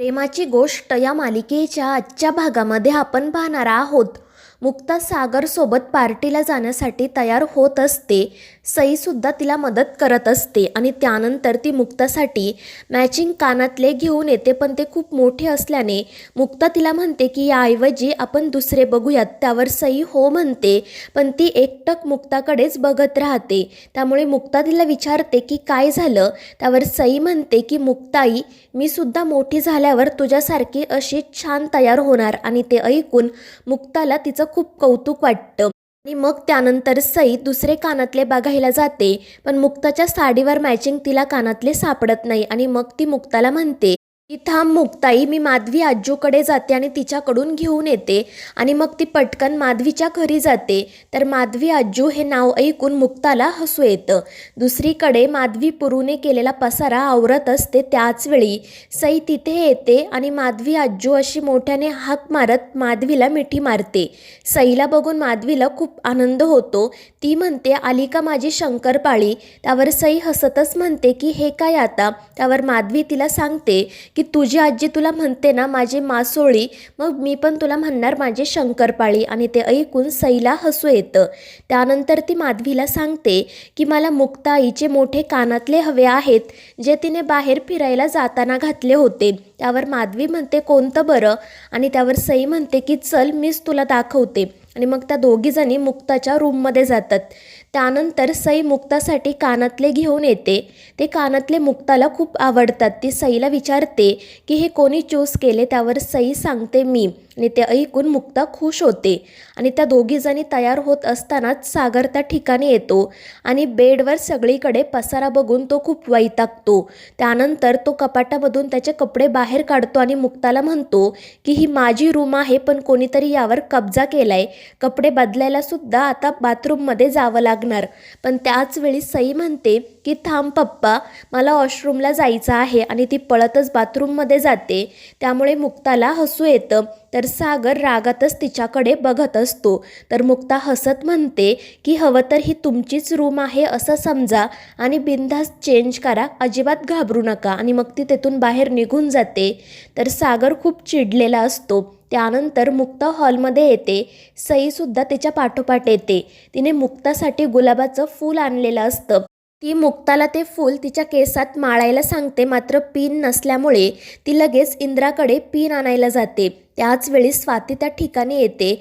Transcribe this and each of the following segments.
प्रेमाची गोष्ट या मालिकेच्या आजच्या भागामध्ये आपण पाहणार आहोत. मुक्ता सागरसोबत पार्टीला जाण्यासाठी तयार होत असते. सईसुद्धा तिला मदत करत असते आणि त्यानंतर ती मुक्तासाठी मॅचिंग कानातले घेऊन येते पण ते खूप मोठे असल्याने मुक्ता तिला म्हणते की याऐवजी आपण दुसरे बघूयात. त्यावर सई हो म्हणते पण ती एकटक मुक्ताकडेच बघत राहते. त्यामुळे मुक्ता तिला विचारते की काय झालं? त्यावर सई म्हणते की मुक्ताई मी सुद्धा मोठी झाल्यावर तुझ्यासारखी अशी छान तयार होणार. आणि ते ऐकून मुक्ताला तिचं खूप कौतुक वाटतं. आणि मग त्यानंतर सई दुसरे कानातले बघायला जाते पण मुक्ताच्या साडीवर मॅचिंग तिला कानातले सापडत नाही. आणि मग ती मुक्ताला म्हणते ती थांब मुक्ताई मी माधवी आजूकडे जाते आणि तिच्याकडून घेऊन येते आणि मग ती पटकन माधवीच्या घरी जाते. तर माधवी आजू हे नाव ऐकून मुक्ताला हसू येतं. दुसरीकडे माधवी पुरूने केलेला पसारा आवरत असते त्याच वेळी. सई तिथे येते आणि माधवी आजू अशी मोठ्याने हाक मारत माधवीला मिठी मारते. सईला बघून माधवीला खूप आनंद होतो. ती म्हणते आली का माझी शंकरपाळी? त्यावर सई हसतच म्हणते की हे काय आता? त्यावर माधवी तिला सांगते की की तुझी आजी तुला म्हणते ना माझी मासोळी मग मी पण तुला म्हणणार माझी शंकरपाळी. आणि ते ऐकून सईला हसू येतं. त्यानंतर ती माधवीला सांगते की मला मुक्ताईचे मोठे कानातले हवे आहेत जे तिने बाहेर फिरायला जाताना घातले होते. त्यावर माधवी म्हणते कोणतं बरं? आणि त्यावर सई म्हणते की चल मीच तुला दाखवते. आणि मग त्या दोघीजणी मुक्ताच्या रूममध्ये जातात. त्यानंतर सई मुक्तासाठी कानातले घेऊन येते. ते कानातले मुक्ताला खूप आवडतात. ती सईला विचारते की हे कोणी चूज केले? त्यावर सई सांगते मी. आणि ते ऐकून मुक्ता खुश होते. आणि त्या दोघीजणी तयार होत असतानाच सागर त्या ठिकाणी येतो आणि बेडवर सगळीकडे पसारा बघून तो खूप वैतागतो. त्यानंतर तो कपाटामधून त्याचे कपडे बाहेर काढतो आणि मुक्ताला म्हणतो की ही माझी रूम आहे पण कोणीतरी यावर कब्जा केलाय. कपडे बदलायला सुद्धा आता बाथरूममध्ये जावं लागणार. पण त्याच वेळी सई म्हणते की थांब पप्पा मला वॉशरूमला जायचं आहे आणि ती पळतच बाथरूममध्ये जाते. त्यामुळे मुक्ताला हसू येतं. तर सागर रागातच तिच्याकडे बघत असतो. तर मुक्ता हसत म्हणते की हवं तर ही तुमचीच रूम आहे असं समजा आणि बिनधास्त चेंज करा. अजिबात घाबरू नका. आणि मग ती तेथून बाहेर निघून जाते. तर सागर खूप चिडलेला असतो. त्यानंतर मुक्ता हॉलमध्ये येते. सईसुद्धा तिच्या पाठोपाठ येते. तिने मुक्तासाठी गुलाबाचं फूल आणलेलं असतं. ती मुक्ताला ते फूल तिच्या केसात माळायला सांगते मात्र पिन नसल्यामुळे ती लगेच इंद्राकडे पिन आणायला जाते. त्याच वेळी स्वाती त्या ठिकाणी येते.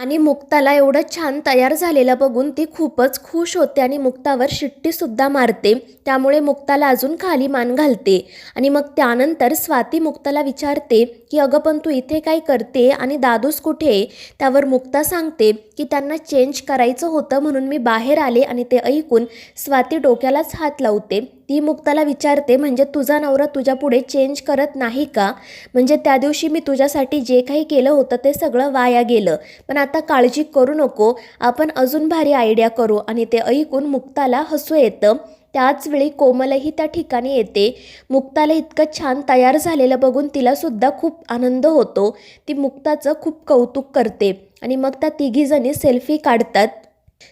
आणि मुक्ताला एवढं छान तयार झालेलं बघून ती खूपच खुश होते आणि मुक्तावर शिट्टीसुद्धा मारते. त्यामुळे मुक्ताला अजून खाली मान घालते. आणि मग त्यानंतर स्वाती मुक्ताला विचारते की अगं पण तू इथे काय करते? आणि दादूस कुठे त्यावर मुक्ता सांगते की त्यांना चेंज करायचं होतं म्हणून मी बाहेर आले आणि ते ऐकून स्वाती डोक्यालाच हात लावते. ती मुक्ताला विचारते म्हणजे तुझा नवरा तुझ्या पुढे चेंज करत नाही का? म्हणजे त्या दिवशी मी तुझ्यासाठी जे काही केलं होतं ते सगळं वाया गेलं. पण आता काळजी करू नको. आपण अजून भारी आयडिया करू. आणि ते ऐकून मुक्ताला हसू येतं. त्याचवेळी कोमलही त्या ठिकाणी येते. मुक्ताला इतकं छान तयार झालेलं बघून तिलासुद्धा खूप आनंद होतो. ती मुक्ताचं खूप कौतुक करते. आणि मग त्या तिघीजणी सेल्फी काढतात.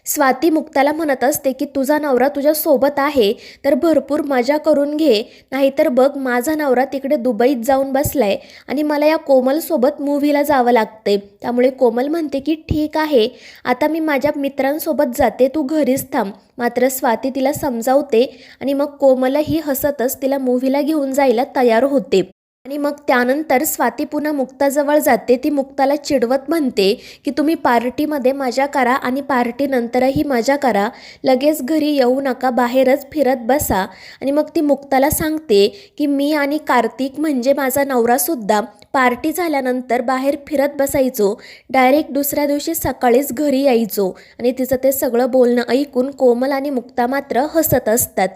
स्वाती मुक्ताला म्हणत असते की तुझा नवरा तुझ्या सोबत आहे तर भरपूर मजा करून घे. नाहीतर बघ माझा नवरा तिकडे दुबईत जाऊन बसलाय आणि मला या कोमलसोबत मूव्हीला जावं लागते त्यामुळे कोमल म्हणते की ठीक आहे. आता मी माझ्या मित्रांसोबत जाते. तू घरीच थांब. मात्र स्वाती तिला समजावते आणि मग कोमलही हसतच तिला मूव्हीला घेऊन जायला तयार होते. आणि मग त्यानंतर स्वाती पुन्हा मुक्ताजवळ जाते. ती मुक्ताला चिडवत म्हणते की तुम्ही पार्टीमध्ये मजा करा आणि पार्टीनंतरही मजा करा. लगेच घरी येऊ नका बाहेरच फिरत बसा. आणि मग ती मुक्ताला सांगते की मी आणि कार्तिक म्हणजे माझा नवरासुद्धा पार्टी झाल्यानंतर बाहेर फिरत बसायचो. डायरेक्ट दुसऱ्या दिवशी सकाळीच घरी यायचो. आणि तिचं ते सगळं बोलणं ऐकून कोमल आणि मुक्ता मात्र हसत असतात.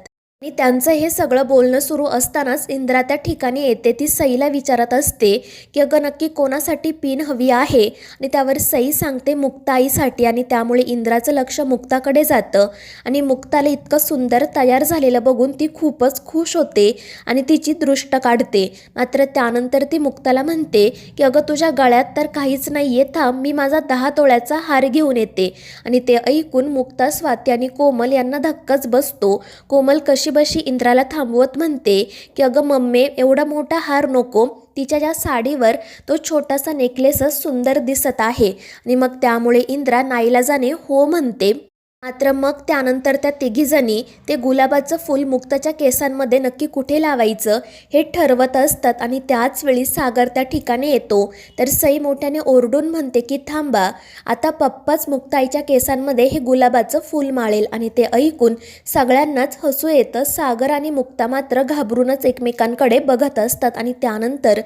आणि त्यांचं हे सगळं बोलणं सुरू असतानाच इंद्रा त्या ठिकाणी येते. ती सईला विचारत असते की अगं नक्की कोणासाठी पिन हवी आहे? आणि त्यावर सई सांगते मुक्ताईसाठी. आणि त्यामुळे इंद्राचं लक्ष मुक्ताकडे जातं. आणि मुक्ताला इतकं सुंदर तयार झालेलं बघून ती खूपच खुश होते आणि तिची दृष्ट काढते. मात्र त्यानंतर ती मुक्ताला म्हणते की अगं तुझ्या गळ्यात तर काहीच नाही आहे थांब मी माझा दहा तोळ्याचा हार घेऊन येते. आणि ते ऐकून मुक्ता स्वाती आणि कोमल यांना धक्काच बसतो. कोमल कशी बशी इंद्राला थांबवत म्हणते की अगं मम्मी एवढा मोठा हार नको. तिच्या ज्या साडीवर तो छोटासा नेकलेसच सुंदर दिसत आहे. आणि मग त्यामुळे इंद्रा नाईलाजाने हो म्हणते. मात्र मग त्यानंतर त्या तिघीजणी ते गुलाबाचं फूल मुक्ताच्या केसांमध्ये नक्की कुठे लावायचं हे ठरवत असतात आणि त्याच वेळी सागर त्या ठिकाणी येतो. तर सई मोठ्याने ओरडून म्हणते की थांबा आता पप्पाच मुक्ताईच्या केसांमध्ये हे गुलाबाचं फूल माळेल आणि ते ऐकून सगळ्यांनाच हसू येतं. सागर आणि मुक्ता मात्र घाबरूनच एकमेकांकडे बघत असतात आणि त्यानंतर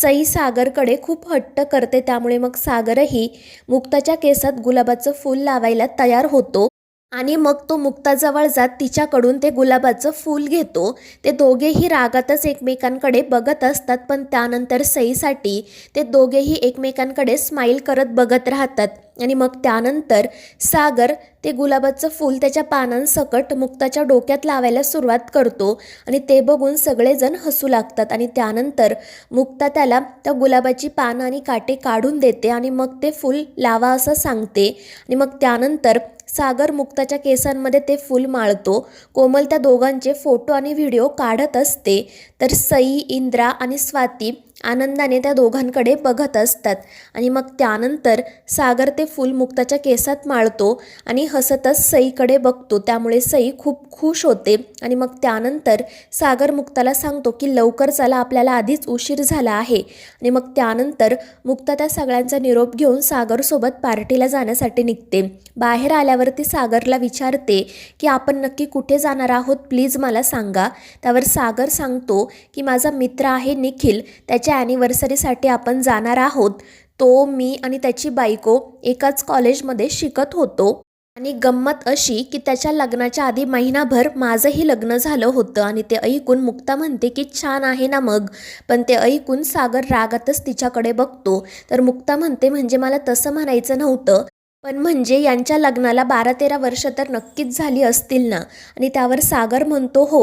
सई सागरकडे खूप हट्ट करते. त्यामुळे मग सागरही मुक्ताच्या केसात गुलाबाचं फूल लावायला तयार होतो. आणि मग तो मुक्ताजवळ जात तिच्याकडून ते गुलाबाचं फूल घेतो. ते दोघेही रागातच एकमेकांकडे बघत असतात पण त्यानंतर सईसाठी ते दोघेही एकमेकांकडे स्माईल करत बघत राहतात. आणि मग त्यानंतर सागर ते गुलाबाचं फूल त्याच्या पानांसकट मुक्ताच्या डोक्यात लावायला सुरुवात करतो आणि ते बघून सगळेजण हसू लागतात. आणि त्यानंतर मुक्ता त्याला त्या गुलाबाची पानं आणि काटे काढून देते आणि मग ते फूल लावा असं सांगते. आणि मग त्यानंतर सागर मुक्ताच्या केसांमध्ये ते फूल माळतो. कोमल त्या दोघांचे फोटो आणि व्हिडिओ काढत असते. तर सई इंद्रा आणि स्वाती आनंदाने त्या दोघांकडे बघत असतात. आणि मग त्यानंतर सागर ते फूल मुक्ताच्या केसात माळतो आणि हसतच सईकडे बघतो. त्यामुळे सई खूप खुश होते. आणि मग त्यानंतर सागर मुक्ताला सांगतो की लवकर चला आपल्याला आधीच उशीर झाला आहे. आणि मग त्यानंतर मुक्ता त्या सगळ्यांचा निरोप घेऊन सागरसोबत पार्टीला जाण्यासाठी निघते. बाहेर आल्यावर आल्यावरती सागरला विचारते की आपण नक्की कुठे जाणार आहोत? प्लीज मला सांगा. त्यावर सागर सांगतो की माझा मित्र आहे निखिल. त्याच्या ॲनिव्हर्सरीसाठी आपण जाणार आहोत. तो मी आणि त्याची बायको एकाच कॉलेजमध्ये शिकत होतो. आणि गंमत अशी की त्याच्या लग्नाच्या आधी महिनाभर माझंही लग्न झालं होतं आणि ते ऐकून मुक्ता म्हणते की छान आहे ना मग. पण ते ऐकून सागर रागातच तिच्याकडे बघतो. तर मुक्ता म्हणते म्हणजे मला तसं म्हणायचं नव्हतं. पण म्हणजे यांच्या लग्नाला बारा तेरा वर्ष तर नक्कीच झाली असतील ना. आणि त्यावर सागर म्हणतो हो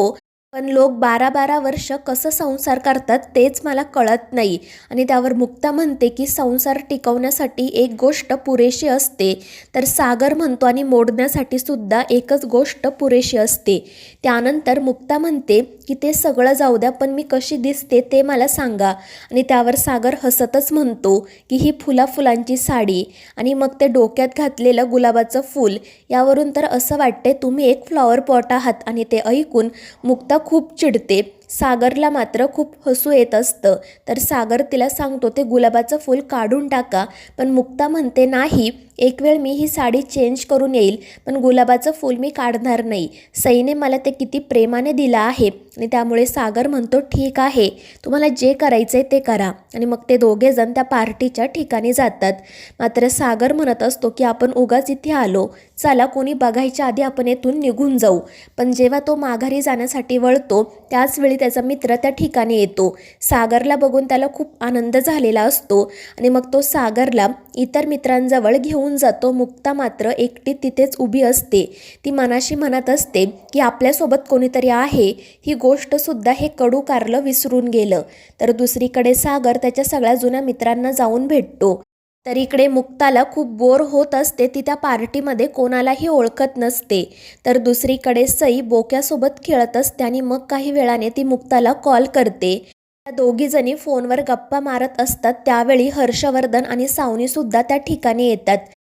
पण लोक बारा बारा वर्ष कसं संसार करतात तेच मला कळत नाही. आणि त्यावर मुक्ता म्हणते की संसार टिकवण्यासाठी एक गोष्ट पुरेशी असते. तर सागर म्हणतो आणि मोडण्यासाठी सुद्धा एकच गोष्ट पुरेशी असते. त्यानंतर मुक्ता म्हणते की ते सगळं जाऊ द्या पण मी कशी दिसते ते मला सांगा. आणि त्यावर सागर हसतच म्हणतो की ही फुला फुलांची साडी. आणि मग ते डोक्यात घातलेलं गुलाबाचं फूल यावरून तर असं वाटते तुम्ही एक फ्लॉवर पॉट आहात. आणि ते ऐकून मुक्ता खूप चिडते. सागरला मात्र खूप हसू येत असतं. तर सागर तिला सांगतो ते गुलाबाचं फूल काढून टाका. पण मुक्ता म्हणते नाही एक वेळ मी ही साडी चेंज करून येईल पण गुलाबाचं फूल मी काढणार नाही. सईने मला ते किती प्रेमाने दिलं आहे. आणि त्यामुळे सागर म्हणतो ठीक आहे तुम्हाला जे करायचं आहे ते करा. आणि मग ते दोघेजण त्या पार्टीच्या ठिकाणी जातात. मात्र सागर म्हणत असतो की आपण उगाच इथे आलो. चला कोणी बघायच्या आधी आपण येथून निघून जाऊ. पण जेव्हा तो माघारी जाण्यासाठी वळतो त्याचवेळी त्याचा मित्र त्या ठिकाणी येतो. सागरला बघून त्याला खूप आनंद झालेला असतो आणि मग तो सागरला इतर मित्रांजवळ घेऊन जातो. मुक्ता मात्र एकटी तिथेच उभी असते. ती मनाशी म्हणत असते की आपल्यासोबत कोणीतरी आहे. ही गोष्टसुद्धा हे कडू कारलं विसरून गेलं तर दुसरीकडे सागर त्याच्या सगळ्या जुन्या मित्रांना जाऊन भेटतो. तर इकडे मुक्ताला खूप बोर होत असते. ती त्या पार्टीमध्ये कोणालाही ओळखत नसते. तर दुसरीकडे सई बोक्यासोबत खेळत असते आणि मग काही वेळाने ती मुक्ताला कॉल करते. त्या दोघीजणी फोनवर गप्पा मारत असतात. त्यावेळी हर्षवर्धन आणि सावनीसुद्धा त्या ठिकाणी येतात.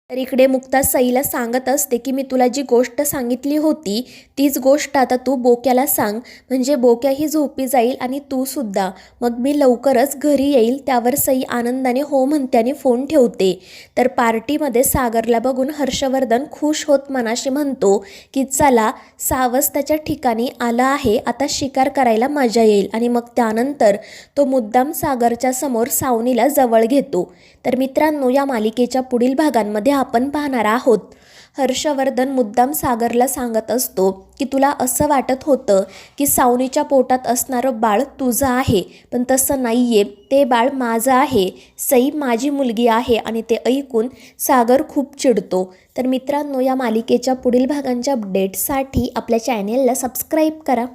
तर इकडे मुक्ता सईला सांगत असते की मी तुला जी गोष्ट सांगितली होती तीच गोष्ट आता तू बोक्याला सांग. म्हणजे बोक्याही झोपी जाईल आणि तू सुद्धा. मग मी लवकरच घरी येईल त्यावर सई आनंदाने हो म्हणते फोन ठेवते. तर पार्टीमध्ये सागरला बघून हर्षवर्धन खुश होत मनाशी म्हणतो की चला सावस त्याच्या ठिकाणी आला आहे आता शिकार करायला मजा येईल. आणि मग त्यानंतर तो मुद्दाम सागरच्या समोर सावनीला जवळ घेतो. तर मित्रांनो या मालिकेच्या पुढील भागांमध्ये आपण पाहणार आहोत. हर्षवर्धन मुद्दाम सागरला सांगत असतो की तुला असं वाटत होतं की सावनीच्या पोटात असणारं बाळ तुझं आहे पण तसं नाही आहे ते बाळ माझं आहे. सई माझी मुलगी आहे आणि ते ऐकून सागर खूप चिडतो. तर मित्रांनो या मालिकेच्या पुढील भागांच्या अपडेटसाठी आपल्या चॅनेलला सबस्क्राईब करा.